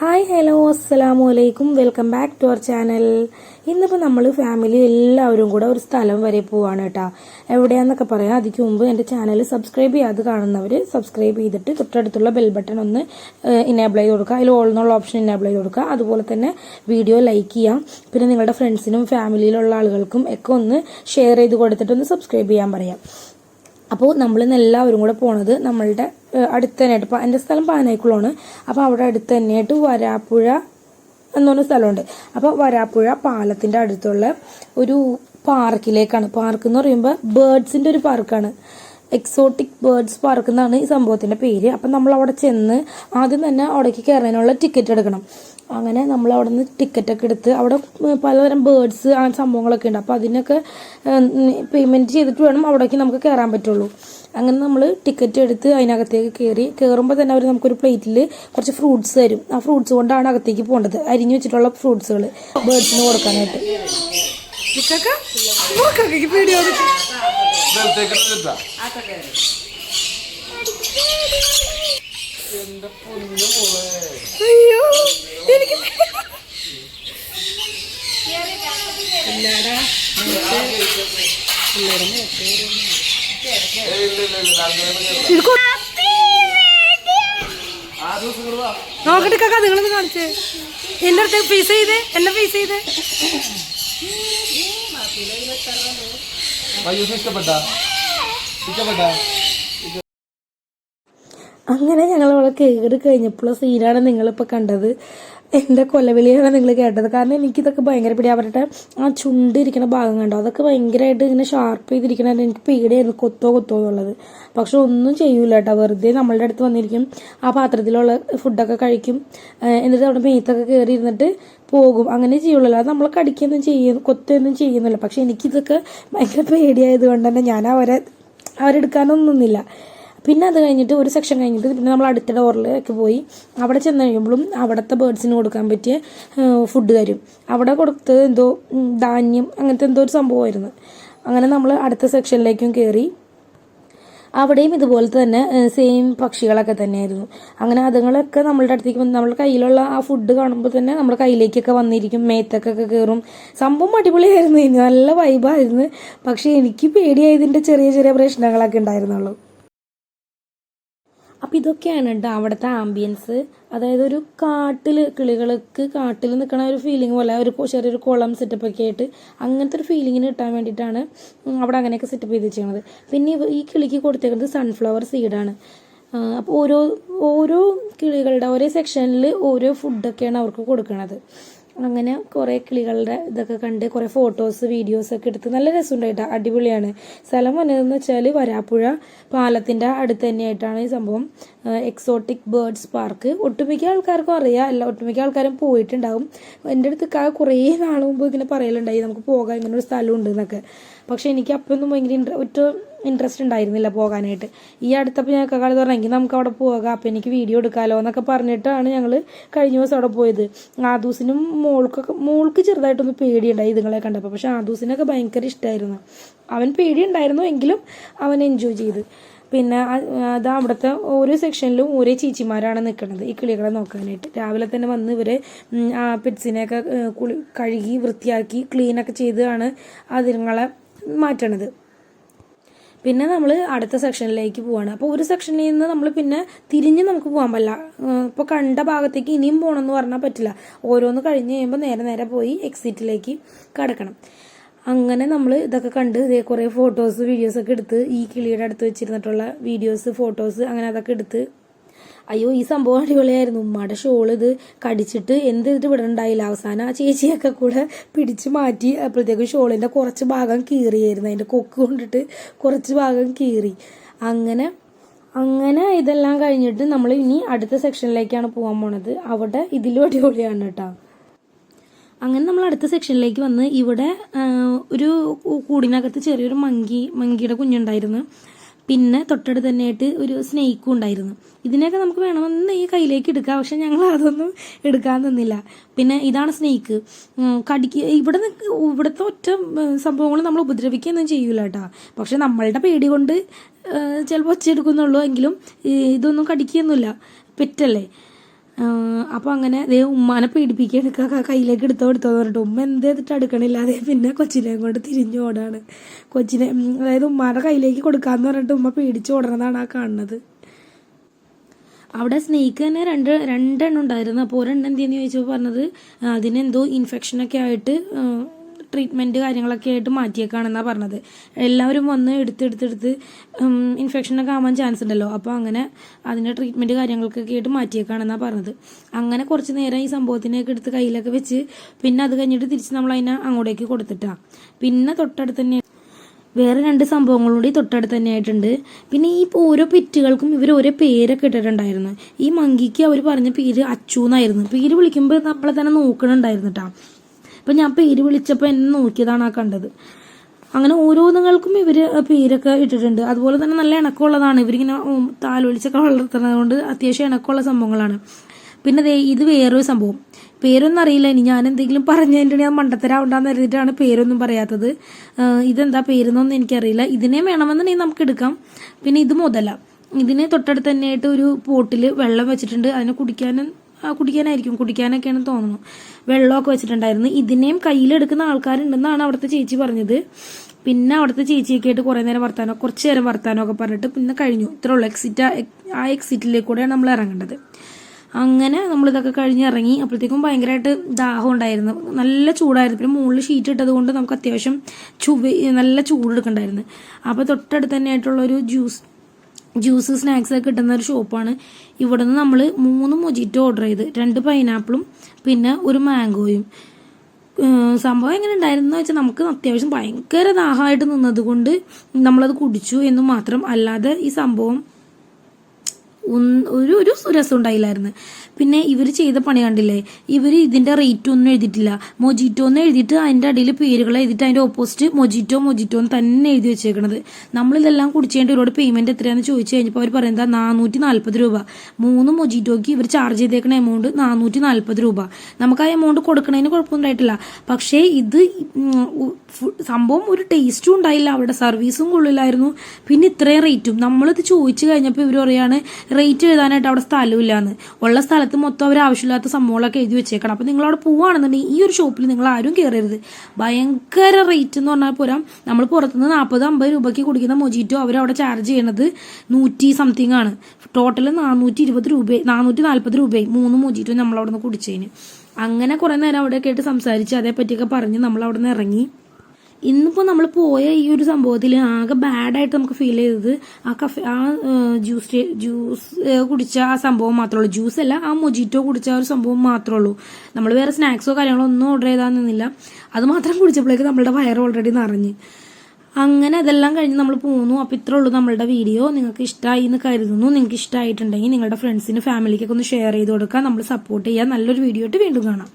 Hi hello അസ്സലാമു അലൈക്കും welcome back to our channel ഇന്നിപ്പോൾ നമ്മൾ ഫാമിലി എല്ലാവരും കൂടെ ഒരു സ്ഥലം വരെ പോവാണ് കേട്ടോ എവിടെയാന്നൊക്കെ പറയാം. അതിക്ക് മുമ്പ് എന്റെ ചാനൽ സബ്സ്ക്രൈബ് ചെയ്യാതെ കാണുന്നവർ സബ്സ്ക്രൈബ് ചെയ്തിട്ട് തൊട്ടടുത്തുള്ള ബെൽ ബട്ടൺ ഒന്ന് ഇനേബിൾ ചെയ്ത് കൊടുക്കുക. അതിൽ ഓൾ എന്നുള്ള ഓപ്ഷൻ ഇനേബിൾ ചെയ്ത് കൊടുക്കുക. അതുപോലെ തന്നെ വീഡിയോ ലൈക്ക് ചെയ്യാം. പിന്നെ നിങ്ങളുടെ ഫ്രണ്ട്സിനും ഫാമിലിയിലുള്ള ആളുകൾക്കും ഒക്കെ ഒന്ന് ഷെയർ ചെയ്ത് കൊടുത്തിട്ട് ഒന്ന് സബ്സ്ക്രൈബ് ചെയ്യാൻ പറയാം. അപ്പോൾ നമ്മൾ ഇന്ന് എല്ലാവരും കൂടെ പോണത് നമ്മളുടെ അടുത്ത് തന്നെയായിട്ട് ഇപ്പം എന്റെ സ്ഥലം പാനായിക്കുളമാണ് അപ്പോൾ അവിടെ അടുത്ത് തന്നെയായിട്ട് വരാപ്പുഴ എന്ന് പറഞ്ഞ സ്ഥലമുണ്ട്. അപ്പോൾ വരാപ്പുഴ പാലത്തിന്റെ അടുത്തുള്ള ഒരു പാർക്കിലേക്കാണ്. പാർക്ക് എന്ന് പറയുമ്പോൾ ബേർഡ്സിന്റെ ഒരു പാർക്കാണ്. എക്സോട്ടിക് ബേർഡ്സ് പാർക്ക് എന്നാണ് ഈ സംഭവത്തിന്റെ പേര്. അപ്പം നമ്മൾ അവിടെ ചെന്ന് ആദ്യം തന്നെ അവിടേക്ക് കയറാനുള്ള ടിക്കറ്റ് എടുക്കണം. അങ്ങനെ നമ്മൾ അവിടെ നിന്ന് ടിക്കറ്റൊക്കെ എടുത്ത് അവിടെ പലതരം ബേർഡ്സ് ആ സംഭവങ്ങളൊക്കെ ഉണ്ട്. അപ്പോൾ അതിനൊക്കെ പേയ്മെന്റ് ചെയ്തിട്ട് വേണം അവിടേക്ക് നമുക്ക് കയറാൻ പറ്റുള്ളൂ. അങ്ങനെ നമ്മൾ ടിക്കറ്റ് എടുത്ത് അതിനകത്തേക്ക് കയറി കയറുമ്പോൾ തന്നെ അവർ നമുക്കൊരു പ്ലേറ്റിൽ കുറച്ച് ഫ്രൂട്ട്സ് തരും. ആ ഫ്രൂട്ട്സ് കൊണ്ടാണ് അകത്തേക്ക് പോകേണ്ടത്. അരിഞ്ഞു വെച്ചിട്ടുള്ള ഫ്രൂട്ട്സുകൾ ബേർഡ്സിന് കൊടുക്കാനായിട്ട്. അയ്യോ എനിക്ക് നോക്കട്ടെ കാക്ക നിങ്ങളത് കാണിച്ചേ. എന്റെ അടുത്ത് ഫീസ് ചെയ്തേ എന്നെ ഫീസ് ചെയ്തേ. മയൂസ് ഇഷ്ടപ്പെട്ട ഇഷ്ടപ്പെട്ട അങ്ങനെ ഞങ്ങൾ അവളെ കയറി കഴിഞ്ഞപ്പോൾ സീനാണ് നിങ്ങളിപ്പോൾ കണ്ടത്. എന്റെ കൊലവിളിയാണ് നിങ്ങൾ കേട്ടത്. കാരണം എനിക്കിതൊക്കെ ഭയങ്കര പിടി അവരുടെ ആ ചുണ്ട് ഇരിക്കുന്ന ഭാഗം കണ്ടോ? അതൊക്കെ ഭയങ്കരമായിട്ട് ഇങ്ങനെ ഷാർപ്പ് ചെയ്തിരിക്കണ എനിക്ക് പേടിയായിരുന്നു. കൊത്തോ കൊത്തോ എന്നുള്ളത് പക്ഷെ ഒന്നും ചെയ്യൂല കേട്ടോ. വെറുതെ നമ്മളുടെ അടുത്ത് വന്നിരിക്കും. ആ പാത്രത്തിലുള്ള ഫുഡൊക്കെ കഴിക്കും. എന്നിട്ട് അവിടെ മേത്തൊക്കെ കയറി ഇരുന്നിട്ട് പോകും. അങ്ങനെ ചെയ്യുള്ളൂ. അല്ലാതെ നമ്മൾ കടിക്കൊന്നും ചെയ്യുന്നു കൊത്തൊന്നും ചെയ്യുന്നില്ല. പക്ഷെ എനിക്കിതൊക്കെ ഭയങ്കര പേടിയായത് കൊണ്ട് തന്നെ ഞാൻ അവരെ അവരെടുക്കാനൊന്നുമില്ല പിന്നെ അത് കഴിഞ്ഞിട്ട് ഒരു സെക്ഷൻ കഴിഞ്ഞിട്ട് പിന്നെ നമ്മൾ അടുത്ത ഡോറിലേക്ക് പോയി. അവിടെ ചെന്ന് കഴിയുമ്പോഴും അവിടുത്തെ ബേർഡ്സിന് കൊടുക്കാൻ പറ്റിയ ഫുഡ് തരും. അവിടെ കൊടുത്തത് എന്തോ ധാന്യം അങ്ങനത്തെ എന്തോ ഒരു സംഭവമായിരുന്നു. അങ്ങനെ നമ്മൾ അടുത്ത സെക്ഷനിലേക്കും കയറി അവിടെയും ഇതുപോലെ തന്നെ സെയിം പക്ഷികളൊക്കെ തന്നെയായിരുന്നു. അങ്ങനെ അതുങ്ങളൊക്കെ നമ്മളുടെ അടുത്തേക്ക് വന്ന് നമ്മുടെ കയ്യിലുള്ള ആ ഫുഡ് കാണുമ്പോൾ തന്നെ നമ്മുടെ കയ്യിലേക്കൊക്കെ വന്നിരിക്കും. മേത്തൊക്കെ കയറും സംഭവം അടിപൊളിയായിരുന്നു. നല്ല വൈബായിരുന്നു പക്ഷേ എനിക്ക് പേടിയായതിന്റെ ചെറിയ ചെറിയ പ്രശ്നങ്ങളൊക്കെ ഉണ്ടായിരുന്നുള്ളൂ. അപ്പം ഇതൊക്കെയാണ് കേട്ടോ അവിടുത്തെ ആംബിയൻസ് അതായത് ഒരു കാട്ടിൽ കിളികൾക്ക് കാട്ടിൽ നിൽക്കണ ഒരു ഫീലിംഗ് പോലെ ഒരു ചെറിയൊരു കുളം സെറ്റപ്പ് ഒക്കെ ആയിട്ട് അങ്ങനത്തെ ഒരു ഫീലിങ്ങിന് കിട്ടാൻ വേണ്ടിയിട്ടാണ് അവിടെ അങ്ങനെയൊക്കെ സെറ്റപ്പ് ചെയ്ത് വെച്ചിരിക്കുന്നത് പിന്നെ ഈ കിളിക്ക് കൊടുത്തേക്കുന്നത് സൺഫ്ലവർ സീഡാണ് അപ്പോൾ ഓരോ ഓരോ കിളികളുടെ ഓരോ സെക്ഷനിൽ ഓരോ ഫുഡൊക്കെയാണ് അവർക്ക് കൊടുക്കുന്നത് അങ്ങനെ കുറേ കിളികളുടെ ഇതൊക്കെ കണ്ട് കുറേ ഫോട്ടോസ് വീഡിയോസ് ഒക്കെ എടുത്ത് നല്ല രസമുണ്ടായിട്ടാ അടിപൊളിയാണ്. സ്ഥലം വന്നതെന്ന് വെച്ചാൽ വരാപ്പുഴ പാലത്തിന്റെ അടുത്ത് തന്നെയായിട്ടാണ് ഈ സംഭവം. എക്സോട്ടിക് ബേർഡ്സ് പാർക്ക് ഒട്ടുമിക്ക ആൾക്കാർക്കും അറിയാം. അല്ല ഒട്ടുമിക്ക ആൾക്കാരും പോയിട്ടുണ്ടാവും. എന്റെ അടുത്ത് കാ കുറേ നാൾ മുമ്പ് ഇങ്ങനെ പറയലുണ്ടായി. നമുക്ക് പോകാം ഇങ്ങനെ സ്ഥലം സ്ഥലമുണ്ട് എന്നൊക്കെ. പക്ഷെ എനിക്ക് അപ്പൊന്നും ഭയങ്കര ഒറ്റ ഇൻട്രസ്റ്റ് ഉണ്ടായിരുന്നില്ല പോകാനായിട്ട്. ഈ അടുത്തപ്പോൾ ഞങ്ങൾക്ക് കളി പറഞ്ഞെങ്കിൽ നമുക്ക് അവിടെ പോകാം അപ്പോൾ എനിക്ക് വീഡിയോ എടുക്കാമല്ലോ എന്നൊക്കെ പറഞ്ഞിട്ടാണ് ഞങ്ങൾ കഴിഞ്ഞ ദിവസം അവിടെ പോയത്. ആദൂസിനും മോൾക്കൊക്കെ മോൾക്ക് ചെറുതായിട്ടൊന്ന് പേടിയുണ്ടായി ഇതുങ്ങളെ കണ്ടപ്പോൾ പക്ഷെ ആദൂസിനൊക്കെ ഭയങ്കര ഇഷ്ടമായിരുന്നു അവൻ പേടിയുണ്ടായിരുന്നു എങ്കിലും അവൻ എൻജോയ് ചെയ്ത്. പിന്നെ അത് അവിടുത്തെ ഓരോ സെക്ഷനിലും ഓരോ ചേച്ചിമാരാണ് നിൽക്കുന്നത് ഈ കിളികളെ നോക്കാനായിട്ട്. രാവിലെ തന്നെ വന്ന് ഇവരെ പെറ്റ്സിനെയൊക്കെ കുളി കഴുകി വൃത്തിയാക്കി ക്ലീനൊക്കെ ചെയ്താണ് അതിങ്ങളെ മാറ്റണത്. പിന്നെ നമ്മൾ അടുത്ത സെക്ഷനിലേക്ക് പോവാണ്. അപ്പോൾ ഒരു സെക്ഷനിൽ നിന്ന് നമ്മൾ പിന്നെ തിരിഞ്ഞ് നമുക്ക് പോകാൻ പറ്റില്ല. ഇപ്പോൾ കണ്ട ഭാഗത്തേക്ക് ഇനിയും പോകണമെന്ന് പറഞ്ഞാൽ പറ്റില്ല. ഓരോന്ന് കഴിഞ്ഞ് കഴിയുമ്പോൾ നേരെ നേരെ പോയി എക്സിറ്റിലേക്ക് കടക്കണം. അങ്ങനെ നമ്മൾ ഇതൊക്കെ കണ്ട് ഇതേ കുറേ ഫോട്ടോസ് വീഡിയോസൊക്കെ എടുത്ത് ഈ കിളിയുടെ അടുത്ത് വെച്ചിരുന്നിട്ടുള്ള വീഡിയോസ് ഫോട്ടോസ് അങ്ങനെ അതൊക്കെ എടുത്ത് അയ്യോ ഈ സംഭവം അടിപൊളിയായിരുന്നു. ഉമ്മയുടെ ഷോൾ ഇത് കടിച്ചിട്ട് എന്ത് ചെയ്തിട്ട് ഇവിടെ ഉണ്ടായില്ല. അവസാനം ആ ചേച്ചിയൊക്കെ കൂടെ പിടിച്ച് മാറ്റി അപ്പോഴത്തേക്കും ഷോളിന്റെ കുറച്ച് ഭാഗം കീറിയായിരുന്നു. അതിന്റെ കൊക്ക് കൊണ്ടിട്ട് കുറച്ച് ഭാഗം കീറി. അങ്ങനെ അങ്ങനെ ഇതെല്ലാം കഴിഞ്ഞിട്ട് നമ്മൾ ഇനി അടുത്ത സെക്ഷനിലേക്കാണ് പോകാൻ പോണത്. അവിടെ ഇതിലും അടിപൊളിയാണ് കേട്ടോ. അങ്ങനെ നമ്മൾ അടുത്ത സെക്ഷനിലേക്ക് വന്ന് ഇവിടെ ഒരു കൂടിനകത്ത് ചെറിയൊരു മങ്കി മങ്കിയുടെ കുഞ്ഞുണ്ടായിരുന്നു. പിന്നെ തൊട്ടടുത്ത് തന്നെയായിട്ട് ഒരു സ്നേക്കും ഉണ്ടായിരുന്നു. ഇതിനെയൊക്കെ നമുക്ക് വേണമെന്ന് ഈ കയ്യിലേക്ക് എടുക്കാം. പക്ഷെ ഞങ്ങൾ അതൊന്നും എടുക്കാൻ നിന്നില്ല. പിന്നെ ഇതാണ് സ്നേക്ക് കടിക്ക് ഇവിടെ ഇവിടുത്തെ ഒറ്റ സംഭവങ്ങൾ നമ്മൾ ഉപദ്രവിക്കുകയൊന്നും ചെയ്യൂല കേട്ടോ. പക്ഷെ നമ്മളുടെ പേടി കൊണ്ട് ചിലപ്പോൾ ഒച്ചയെടുക്കുന്നുള്ളൂ എങ്കിലും ഇതൊന്നും കടിക്കുകയൊന്നുമില്ല. പെറ്റല്ലേ? അപ്പോൾ അങ്ങനെ അതേ ഉമ്മാനെ പീഡിപ്പിക്കുക എടുക്കുക കയ്യിലേക്ക് എടുത്തോ എടുത്തോന്ന് പറഞ്ഞിട്ട്. ഉമ്മ എന്ത് ചെയ്തിട്ട് എടുക്കണില്ല അതേ പിന്നെ കൊച്ചിനെ കൊണ്ട് തിരിഞ്ഞു ഓടാണ്. കൊച്ചിനെ അതായത് ഉമ്മാടെ കയ്യിലേക്ക് കൊടുക്കാന്ന് പറഞ്ഞിട്ട് ഉമ്മ പേടിച്ച് ഓടണതാണ് ആ കാണുന്നത്. അവിടെ സ്നേക്ക് തന്നെ രണ്ട് രണ്ടെണ്ണം ഉണ്ടായിരുന്നു. അപ്പോൾ ഒരെണ്ണം എന്തെന്ന് ചോദിച്ചപ്പോൾ പറഞ്ഞത് അതിനെന്തോ ഇൻഫെക്ഷനൊക്കെ ആയിട്ട് ട്രീറ്റ്മെന്റ് കാര്യങ്ങളൊക്കെ ആയിട്ട് മാറ്റിയേക്കാണെന്നാണ് പറഞ്ഞത്. എല്ലാവരും വന്ന് എടുത്തെടുത്തെടുത്ത് ഇൻഫെക്ഷനൊക്കെ ആവാൻ ചാൻസ് ഉണ്ടല്ലോ. അപ്പോൾ അങ്ങനെ അതിന്റെ ട്രീറ്റ്മെന്റ് കാര്യങ്ങൾക്കൊക്കെ ആയിട്ട് മാറ്റിയേക്കാണെന്നാണ് പറഞ്ഞത്. അങ്ങനെ കുറച്ച് നേരം ഈ സംഭവത്തിനെയൊക്കെ എടുത്ത് കയ്യിലൊക്കെ വെച്ച് പിന്നെ അത് കഴിഞ്ഞിട്ട് തിരിച്ച് നമ്മൾ അതിനെ അങ്ങോട്ടേക്ക് കൊടുത്തിട്ടാ. പിന്നെ തൊട്ടടുത്ത് തന്നെ വേറെ രണ്ട് സംഭവങ്ങളും കൂടി തൊട്ടടുത്ത് തന്നെ ആയിട്ടുണ്ട്. പിന്നെ ഈ ഓരോ പെറ്റുകൾക്കും ഇവർ ഓരോ പേരൊക്കെ ഇട്ടിട്ടുണ്ടായിരുന്നു. ഈ മങ്കിക്ക് അവർ പറഞ്ഞ പേര് അച്ചു എന്നായിരുന്നു. പേര് വിളിക്കുമ്പോൾ നമ്മളെ തന്നെ നോക്കണുണ്ടായിരുന്നു കേട്ടോ അപ്പം ഞാൻ പേര് വിളിച്ചപ്പോൾ എന്നെ നോക്കിയതാണ് ആ കണ്ടത്. അങ്ങനെ ഓരോന്നുങ്ങൾക്കും ഇവർ പേരൊക്കെ ഇട്ടിട്ടുണ്ട്. അതുപോലെ തന്നെ നല്ല ഇണക്കമുള്ളതാണ്. ഇവരിങ്ങനെ താലോലിച്ചൊക്കെ വളർത്തുന്നത് കൊണ്ട് അത്യാവശ്യം ഇണക്കമുള്ള സംഭവങ്ങളാണ്. പിന്നെ ഇത് വേറൊരു സംഭവം. പേരൊന്നും അറിയില്ല. ഇനി ഞാൻ എന്തെങ്കിലും പറഞ്ഞതിന്റെ ഞാൻ മണ്ടത്തരാവണ്ടെന്ന് കരുതിയിട്ടാണ് പേരൊന്നും പറയാത്തത്. ഇതെന്താ പേരെന്നൊന്നും എനിക്കറിയില്ല. ഇതിനെ വേണമെന്നുണ്ടെങ്കിൽ നമുക്ക് എടുക്കാം. പിന്നെ ഇത് മുതല. ഇതിന് തൊട്ടടുത്ത് തന്നെയായിട്ട് ഒരു പോട്ടിൽ വെള്ളം വെച്ചിട്ടുണ്ട്. അതിനെ കുടിക്കാനും കുടിക്കാനായിരിക്കും. കുടിക്കാനൊക്കെയാണ് തോന്നുന്നു. വെള്ളമൊക്കെ വെച്ചിട്ടുണ്ടായിരുന്നു. ഇതിനെയും കയ്യിലെടുക്കുന്ന ആൾക്കാരുണ്ടെന്നാണ് അവിടുത്തെ ചേച്ചി പറഞ്ഞത്. പിന്നെ അവിടുത്തെ ചേച്ചിയൊക്കെ ആയിട്ട് കുറേ നേരം വർത്താനോ കുറച്ച് നേരം വർത്താനോ ഒക്കെ പറഞ്ഞിട്ട് പിന്നെ കഴിഞ്ഞു. ഇത്ര എക്സിറ്റ് ആ എക്സിറ്റിലേക്ക് കൂടെയാണ് നമ്മൾ ഇറങ്ങേണ്ടത്. അങ്ങനെ നമ്മളിതൊക്കെ കഴിഞ്ഞ് ഇറങ്ങി. അപ്പോഴത്തേക്കും ഭയങ്കരമായിട്ട് ദാഹം ഉണ്ടായിരുന്നു. നല്ല ചൂടായിരുന്നു. പിന്നെ മുകളിൽ ഷീറ്റ് ഇട്ടത് കൊണ്ട് നമുക്ക് അത്യാവശ്യം ചുവ നല്ല ചൂടെടുക്കണ്ടായിരുന്നു. അപ്പോൾ തൊട്ടടുത്ത് തന്നെ ആയിട്ടുള്ള ഒരു ജ്യൂസ് ജ്യൂസ് സ്നാക്സ് ഒക്കെ കിട്ടുന്ന ഒരു ഷോപ്പാണ്. ഇവിടെ നിന്ന് നമ്മൾ മൂന്ന് മൊജിറ്റോ ഓർഡർ ചെയ്ത്. രണ്ട് പൈനാപ്പിളും പിന്നെ ഒരു മാംഗോയും സംഭവം എങ്ങനെ ഉണ്ടായിരുന്നു വെച്ചാൽ നമുക്ക് അത്യാവശ്യം ഭയങ്കര ദാഹമായിട്ട് നിന്നത് കൊണ്ട് നമ്മളത് കുടിച്ചു എന്ന് മാത്രം. അല്ലാതെ ഈ സംഭവം ഒരു ഒരു രസം ഉണ്ടായില്ലായിരുന്നു. പിന്നെ ഇവർ ചെയ്ത പണി കണ്ടില്ലേ? ഇവർ ഇതിന്റെ റേറ്റ് ഒന്നും എഴുതിയിട്ടില്ല. മൊജിറ്റോ എന്ന് എഴുതിയിട്ട് അതിന്റെ അടിയിൽ പേരുകൾ എഴുതിയിട്ട് അതിന്റെ ഓപ്പോസിറ്റ് മൊജിറ്റോ മൊജിറ്റോ എന്ന് തന്നെ എഴുതി വെച്ചേക്കണത്. നമ്മളിതെല്ലാം കുടിച്ചേണ്ടി ഒരുപാട് പേയ്മെന്റ് എത്രയാണെന്ന് ചോദിച്ചു കഴിഞ്ഞപ്പോൾ അവർ പറയുന്നത് നാനൂറ്റി നാൽപ്പത് രൂപ. മൂന്ന് മൊജിറ്റോക്ക് ഇവർ ചാർജ് ചെയ്തേക്കുന്ന എമൗണ്ട് നാനൂറ്റി നാൽപ്പത് രൂപ. നമുക്ക് ആ എമൗണ്ട് കൊടുക്കണതിന് കുഴപ്പമുണ്ടായിട്ടില്ല പക്ഷേ ഇത് സംഭവം ഒരു ടേസ്റ്റും ഉണ്ടായില്ല. അവരുടെ സർവീസും കൊള്ളില്ലായിരുന്നു. പിന്നെ ഇത്രയും റേറ്റും നമ്മളിത് ചോദിച്ചു കഴിഞ്ഞപ്പോൾ ഇവർ പറയാണ് റേറ്റ് എഴുതാനായിട്ട് അവിടെ സ്ഥലമില്ലാന്ന്. ഉള്ള സ്ഥലത്ത് മൊത്തം അവർ ആവശ്യമില്ലാത്ത സംഭവങ്ങളൊക്കെ എഴുതി വെച്ചേക്കണം. അപ്പോൾ നിങ്ങൾ അവിടെ പോവുകയാണെന്നുണ്ടെങ്കിൽ ഈ ഒരു ഷോപ്പിൽ നിങ്ങൾ ആരും കയറരുത് ഭയങ്കര റേറ്റ് എന്ന് പറഞ്ഞാൽ പോരാ നമ്മൾ പുറത്തുനിന്ന് നാൽപ്പത് അമ്പത് രൂപയ്ക്ക് കുടിക്കുന്ന മൊജിറ്റോ അവരവിടെ ചാർജ് ചെയ്യണത് നൂറ്റി സംതിങ് ആണ്. ടോട്ടൽ നാനൂറ്റി ഇരുപത് രൂപ നാനൂറ്റി നാൽപ്പത് രൂപയായി മൂന്ന് മൊജിറ്റോ നമ്മൾ അവിടെ നിന്ന് കുടിച്ചതിന്. അങ്ങനെ കുറേ നേരം അവിടെ കേട്ട് സംസാരിച്ച് അതേപ്പറ്റിയൊക്കെ പറഞ്ഞ് നമ്മൾ അവിടെ നിന്ന് ഇറങ്ങി. ഇന്നിപ്പോൾ നമ്മൾ പോയ ഈ ഒരു സംഭവത്തിൽ ആകെ ബാഡായിട്ട് നമുക്ക് ഫീൽ ചെയ്തത് ആ കഫ ആ ജ്യൂസ് ജ്യൂസ് കുടിച്ച ആ സംഭവം മാത്രമേ ഉള്ളൂ. ജ്യൂസ് അല്ല ആ മൊജിറ്റോ കുടിച്ച ആ ഒരു സംഭവം മാത്രമേ ഉള്ളൂ. നമ്മൾ വേറെ സ്നാക്സോ കാര്യങ്ങളോ ഒന്നും ഓർഡർ ചെയ്താൽ നിന്നില്ല. അത് മാത്രം കുടിച്ചപ്പോഴേക്ക് നമ്മളുടെ വയറ് ഓൾറെഡി നിറഞ്ഞ്. അങ്ങനെ അതെല്ലാം കഴിഞ്ഞ് നമ്മൾ പോന്നു. അപ്പോൾ ഇത്രേ ഉള്ളൂ നമ്മളുടെ വീഡിയോ നിങ്ങൾക്ക് ഇഷ്ടമായി എന്ന് കരുതുന്നു. നിങ്ങൾക്ക് ഇഷ്ടമായിട്ടുണ്ടെങ്കിൽ നിങ്ങളുടെ ഫ്രണ്ട്സിന് ഫാമിലിക്കൊക്കെ ഒന്ന് ഷെയർ ചെയ്ത് കൊടുക്കുക നമ്മൾ സപ്പോർട്ട് ചെയ്യുക നല്ലൊരു വീഡിയോ ആയിട്ട് വീണ്ടും കാണാം.